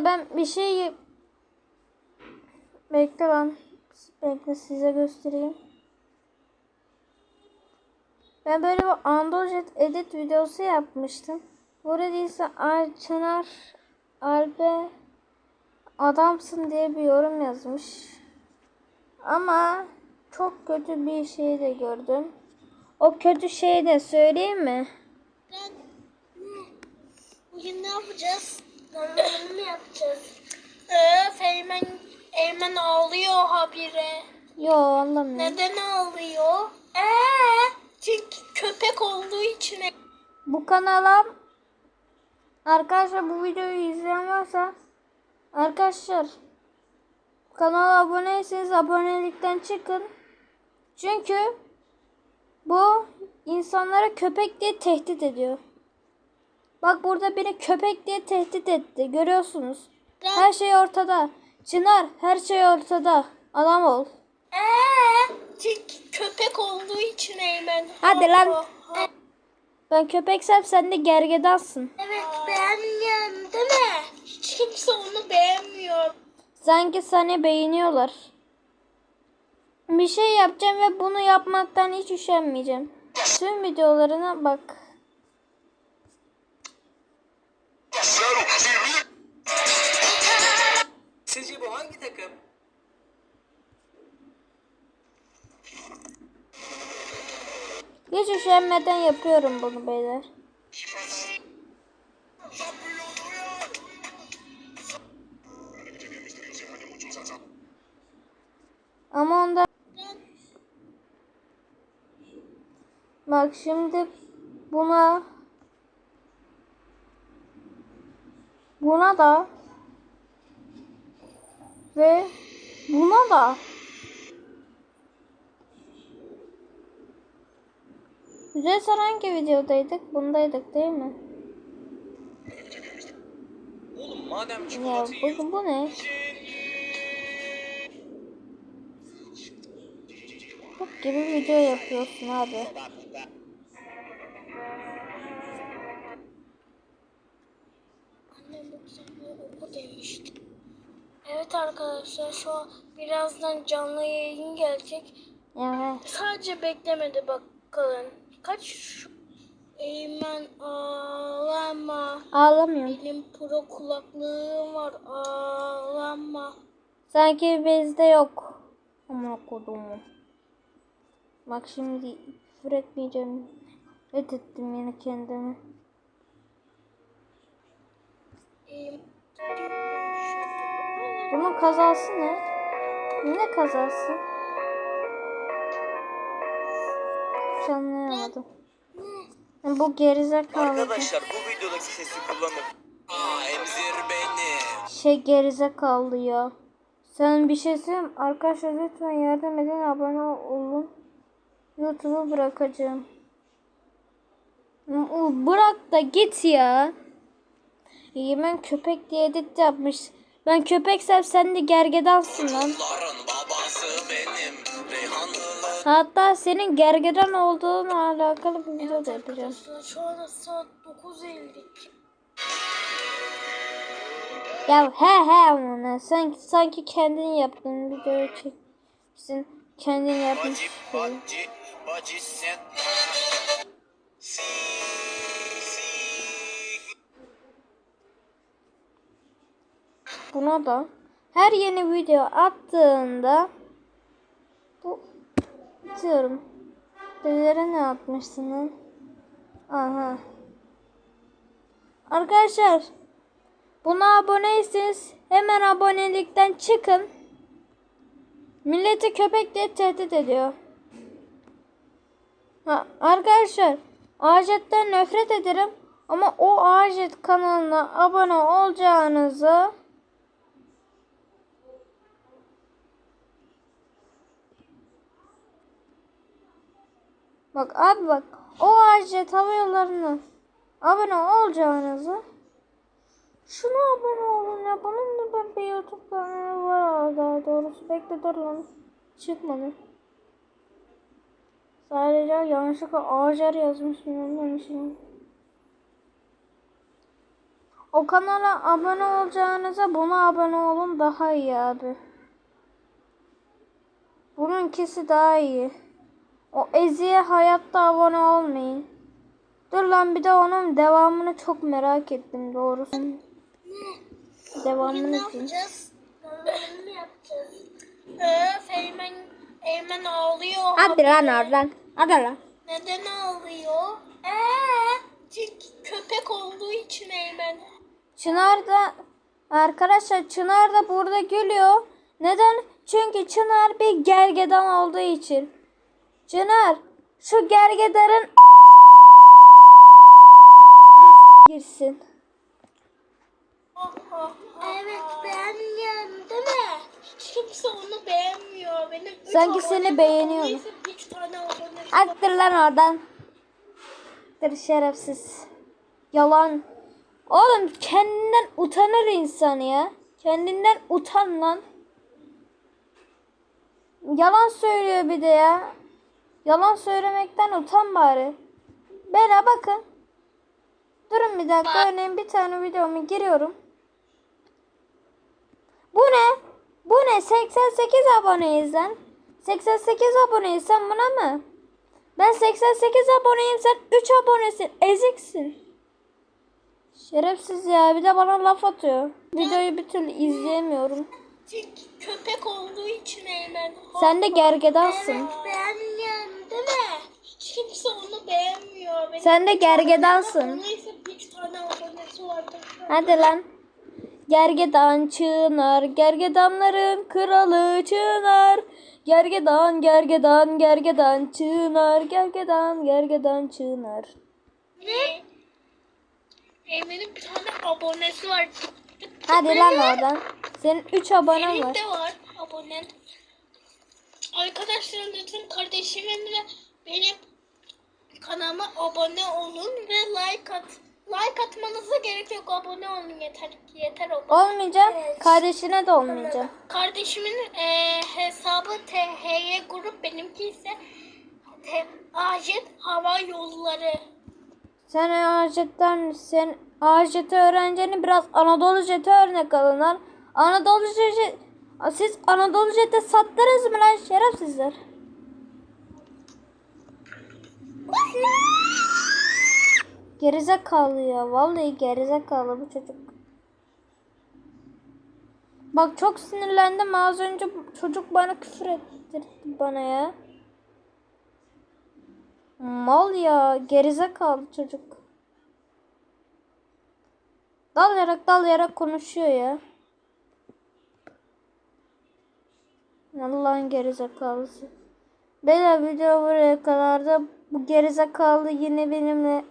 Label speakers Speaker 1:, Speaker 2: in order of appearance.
Speaker 1: Ben bir şey bekle ben bekle size göstereyim. Ben böyle bir Android edit videosu yapmıştım. Burada ise Çınar Albe adamsın diye bir yorum yazmış. Ama çok kötü bir şey de gördüm. O kötü şeyi de söyleyeyim mi?
Speaker 2: Ben? Bugün ne yapacağız? Mi yapacağız? Öf Eymen, Eymen ağlıyor habire.
Speaker 1: Yo anlamıyorum.
Speaker 2: Neden ağlıyor? Ee, çünkü köpek olduğu için.
Speaker 1: Bu kanala arkadaşlar bu videoyu izleyen varsa arkadaşlar kanala aboneyseniz abonelikten çıkın. Çünkü bu insanlara köpek diye tehdit ediyor. Bak burada beni köpek diye tehdit etti. Görüyorsunuz. Her şey ortada. Çınar her şey ortada. Adam ol.
Speaker 2: Ee, çünkü köpek olduğu için Eymen.
Speaker 1: Hadi lan. Ben köpeksem sen de gergedansın.
Speaker 2: Evet beğenmiyorum değil mi? Hiç kimse onu beğenmiyor.
Speaker 1: Sanki seni beğeniyorlar. Bir şey yapacağım ve bunu yapmaktan hiç üşenmeyeceğim. Tüm videolarına bak.
Speaker 3: Hangi takım?
Speaker 1: Hiç üşenmeden yapıyorum bunu beyler. Ama onda Bak şimdi buna buna da ve buna da Güzel Sar hangi videodaydık? Bundaydık değil mi?
Speaker 3: Oğlum madem
Speaker 1: Ya
Speaker 3: çikolatayı
Speaker 1: bu, bu ne? Bok gibi video yapıyorsun abi.
Speaker 2: Arkadaşlar şu an birazdan canlı yayın gelecek.
Speaker 1: Evet.
Speaker 2: Sadece beklemedi bakalım. Kaç Eymen ağlama.
Speaker 1: Ağlamıyorum.
Speaker 2: Benim pro kulaklığım var ağlama.
Speaker 1: Sanki bizde yok. Ama kodumu. Bak şimdi küfür etmeyeceğim. Reddettim yine kendimi.
Speaker 2: Eymen.
Speaker 1: Bunun kazası ne? Ne kazası? Hiç anlayamadım. Bu gerizekalı.
Speaker 3: Arkadaşlar bu videodaki sesi kullanıp Aa emzir beni.
Speaker 1: Şey gerizekalı ya. Sen bir şey söyleyeyim. Arkadaşlar lütfen yardım edin abone olun. YouTube'u bırakacağım. Bırak da git ya. Yemen köpek diye edit yapmış. Ben köpeksem sen de gergedansın lan. Hatta senin gergedan olduğunla alakalı bir video da yapacağım.
Speaker 2: Arkadaşlar şu anda saat 9.52.
Speaker 1: Ya he he amına sanki sanki kendin yaptın videoyu çekmişsin. Kendin
Speaker 3: bacı
Speaker 1: yapmışsın. Buna da her yeni video attığında bu diyorum. Dedilere ne atmışsın lan? Aha. Arkadaşlar buna aboneyseniz hemen abonelikten çıkın. Milleti köpek diye tehdit ediyor. Ha, arkadaşlar Ajet'ten nefret ederim ama o Ajet kanalına abone olacağınızı Bak abi bak o Ajet hava abone olacağınızı şuna abone olun ya bunun da ben bir YouTube kanalı var daha doğrusu bekle dur lan çıkmadı. Sadece yanlışlıkla Ajer yazmışım ondan için. O kanala abone olacağınıza buna abone olun daha iyi abi. Bununkisi daha iyi. O Ezi'ye hayatta abone olmayın. Dur lan bir de onun devamını çok merak ettim doğrusu. Devamını
Speaker 2: Ne yapacağız? Ne yapacağız? Öf Eymen, Eymen ağlıyor.
Speaker 1: Hadi lan oradan. Hadi lan.
Speaker 2: Neden ağlıyor? Ee, çünkü köpek olduğu için Eymen.
Speaker 1: Çınar da arkadaşlar Çınar da burada gülüyor. Neden? Çünkü Çınar bir gergedan olduğu için. Çınar şu gergedanın girsin.
Speaker 2: Evet beğenmiyorum değil mi? Kimse onu beğenmiyor. Benim üç
Speaker 1: Sanki seni beğeniyor.
Speaker 2: aboneyse Üç tane var.
Speaker 1: Attır lan oradan. Dır şerefsiz. Yalan. Oğlum kendinden utanır insan ya. Kendinden utan lan. Yalan söylüyor bir de ya. Yalan söylemekten utan bari. Bela bakın. Durun bir dakika örneğin bir tane videomu giriyorum. Bu ne? Bu ne? 88 aboneyiz lan. 88 aboneyiz sen buna mı? Ben 88 aboneyim sen 3 abonesin. Eziksin. Şerefsiz ya bir de bana laf atıyor. Videoyu bir türlü izleyemiyorum.
Speaker 2: Çünkü köpek olduğu için Eymen.
Speaker 1: Sen de gergedansın.
Speaker 2: Evet beğenmiyorum değil mi? Hiç kimse onu beğenmiyor. Benim
Speaker 1: Sen de gergedansın.
Speaker 2: aboneyse üç tane abonesi vardı.
Speaker 1: Hadi lan. Gergedan çınar, gergedanların kralı çınar. Gergedan, gergedan, gergedan çınar, gergedan, gergedan çınar.
Speaker 2: Ne? Eymen'in bir tane abonesi var.
Speaker 1: Hadi lan oradan. Senin 3 abonen
Speaker 2: Benim
Speaker 1: var.
Speaker 2: de var abonen. Arkadaşlar lütfen kardeşimin de benim kanalıma abone olun ve like at. Like atmanıza gerek yok. Abone olun yeter. Yeter abone.
Speaker 1: Olmayacak.
Speaker 2: Evet.
Speaker 1: Kardeşine de olmayacak.
Speaker 2: Kardeşimin eee, hesabı THY grup benimki ise Ajet Hava Yolları.
Speaker 1: Sen AJET'ten sen AJET öğrencini biraz Anadolu Jet'e örnek alın lan. Anadolu Jet siz Anadolu Jet'e sattınız mı lan şerefsizler? Gerizekalı ya. Vallahi gerizekalı bu çocuk. Bak çok sinirlendim az önce çocuk bana küfür ettirdi bana ya. Mal ya gerizekalı çocuk. Dalayarak dalayarak konuşuyor ya. Allah'ın gerizekalısı. Beyler video buraya kadar da bu gerizekalı yine benimle